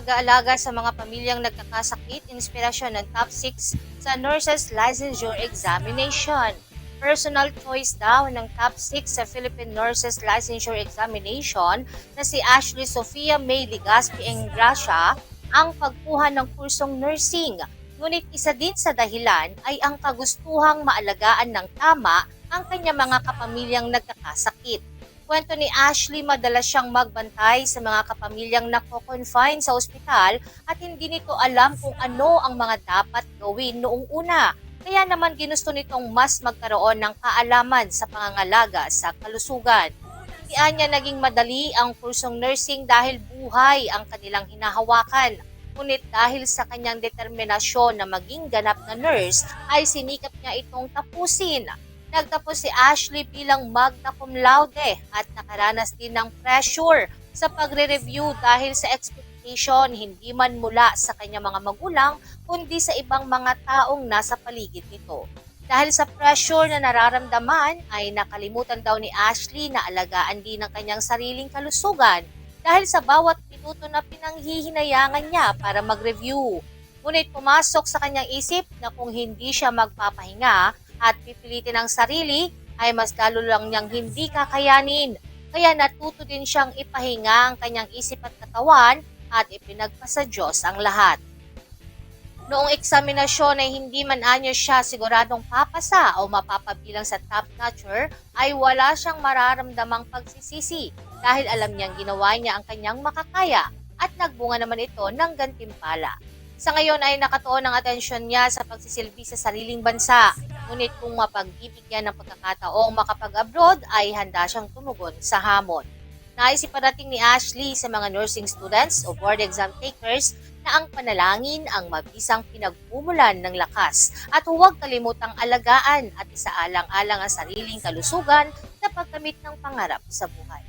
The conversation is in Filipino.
pag-aalaga sa mga pamilyang nagkakasakit, inspirasyon ng top 6 sa Nurses Licensure Examination. Personal choice daw ng top 6 sa Philippine Nurses Licensure Examination na si Ashley Sofia May Ligaspi Engracia ang pagkuha ng kursong nursing. Ngunit isa din sa dahilan ay ang kagustuhang maalagaan ng tama ang kanyang mga kapamilyang nagkakasakit. Kwento ni Ashley, madalas siyang magbantay sa mga kapamilyang nako-confine sa ospital at hindi nito alam kung ano ang mga dapat gawin noong una. Kaya naman ginusto nitong mas magkaroon ng kaalaman sa pangangalaga sa kalusugan. Diyan niya naging madali ang kursong nursing dahil buhay ang kanilang hinahawakan. Ngunit dahil sa kanyang determinasyon na maging ganap na nurse, ay sinikap niya itong tapusin. Nagtapos si Ashley bilang magna cum laude at nakaranas din ng pressure sa pagre-review dahil sa expectation hindi man mula sa kanyang mga magulang kundi sa ibang mga taong nasa paligid nito. Dahil sa pressure na nararamdaman ay nakalimutan daw ni Ashley na alagaan din ang kanyang sariling kalusugan dahil sa bawat minuto na pinanghihinayangan niya para mag-review. Ngunit pumasok sa kanyang isip na kung hindi siya magpapahinga at pipilitin ang sarili ay mas lalo lang niyang hindi kakayanin. Kaya natuto din siyang ipahinga ang kanyang isip at katawan at ipinagpasa Diyos ang lahat. Noong eksaminasyon ay hindi man anyo siya siguradong papasa o mapapabilang sa top notcher ay wala siyang mararamdamang pagsisisi dahil alam niyang ginawa niya ang kanyang makakaya at nagbunga naman ito ng gantimpala. Sa ngayon ay nakatuon ang atensyon niya sa pagsisilbi sa sariling bansa. Ngunit kung mapagbibigyan ng pagkakataong makapag-abroad ay handa siyang tumugon sa hamon. Nais iparating ni Ashley sa mga nursing students o board exam takers na ang panalangin ang mabisang pinagmumulan ng lakas at huwag kalimutang alagaan at isaalang-alang ang sariling kalusugan sa pagkamit ng pangarap sa buhay.